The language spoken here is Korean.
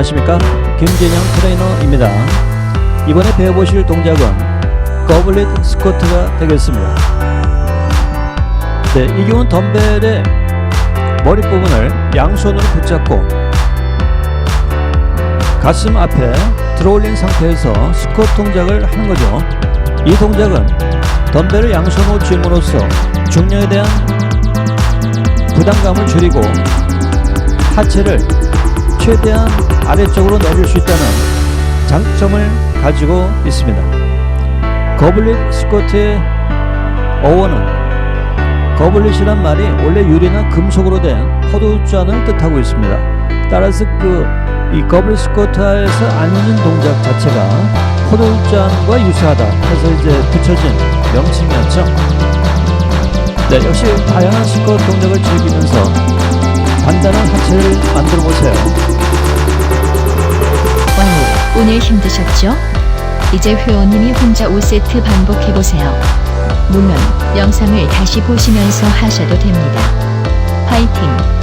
안녕하십니까. 김진영 트레이너입니다. 이번에 배워보실 동작은 거블릿 스쿼트가 되겠습니다. 네, 이 경우는 덤벨의 머리 부분을 양손으로 붙잡고 가슴 앞에 들어올린 상태에서 스쿼트 동작을 하는 거죠. 이 동작은 덤벨을 양손으로 쥐음으로써 중량에 대한 부담감을 줄이고 하체를 최대한 아래쪽으로 내릴 수 있다는 장점을 가지고 있습니다. 거블릿 스쿼트의 어원은 거블릿이란 말이 원래 유리나 금속으로 된 허도잔을 뜻하고 있습니다. 따라서 그 이 거블릿 스쿼트에서 앉는 동작 자체가 허도잔과 유사하다 해서 이제 붙여진 명칭이었죠. 네, 역시 다양한 스쿼트 동작을 즐기 단단한 하체를 만들어 보세요. 와우, 오늘 힘드셨죠? 이제 회원님이 혼자 5세트 반복해보세요. 물론 영상을 다시 보시면서 하셔도 됩니다. 화이팅!